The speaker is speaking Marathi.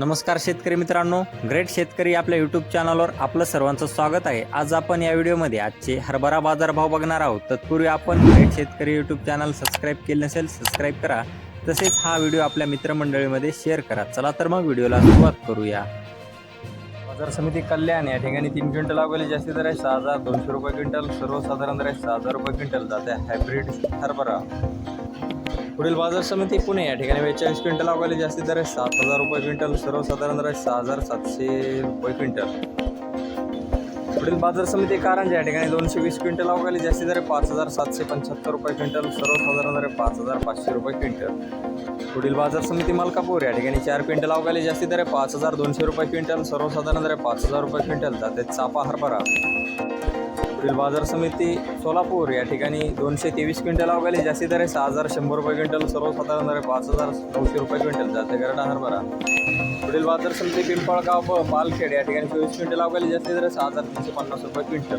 नमस्कार शेतकरी मित्रांनो ग्रेट शेतकरी आपल्या यूट्यूब चॅनलवर आपलं सर्वांचं स्वागत आहे. आज आपण या व्हिडिओमध्ये आजचे हरभरा बाजारभाव बघणार आहोत. तत्पूर्वी आपण ग्रेट शेतकरी यूट्यूब चॅनल सबस्क्राईब केले नसेल सबस्क्राईब करा. तसेच हा व्हिडिओ आपल्या मित्रमंडळीमध्ये शेअर करा. चला तर मग व्हिडिओला सुरुवात करूया. बाजार समिती कल्याण या ठिकाणी तीन क्विंटल लागवले जास्ती दर आहे. सहा हजार दोनशे रुपये क्विंटल सर्वसाधारण दर आहे. सहा हजार रुपये क्विंटल जाते. हायब्रिड हरभरा. पुढील बाजार समिती पुणे या ठिकाणी बेचाळीस क्विंटल अवघाली जास्तीत दर आहे. सात हजार रुपये क्विंटल सर्वसाधारण दर आहे सहा हजार सातशे रुपये क्विंटल. पुढील बाजार समिती कारंजा या ठिकाणी दोनशे वीस क्विंटल अवघाली जास्ती दर आहे. पाच हजार सातशे पंच्याहत्तर रुपये क्विंटल सर्वसाधारण दर आहे पाच हजार पाचशे रुपये क्विंटल. पुढील बाजार समिती मलकापूर या ठिकाणी चार क्विंटल अवघाली जास्ती दर आहे. पाच हजार दोनशे रुपये क्विंटल सर्वसाधारण दर आहे पाच हजार रुपये क्विंटल. जाते चापा हरभरा पुढील बाजार समिती सोलापूर या ठिकाणी दोनशे तेवीस क्विंटल अवघाली जास्ती दर आहे. सहा हजार शंभर रुपये क्विंटल सर्वसाधारण दर आहे. पाच हजार नऊशे रुपये क्विंटल जाते. गरडा हरभरा पुढील बाजार समिती पिंपळगाव पालखेड या ठिकाणी चोवीस क्विंटल अवघाली जास्ती दर आहे. सहा हजार तीनशे पन्नास रुपये क्विंटल.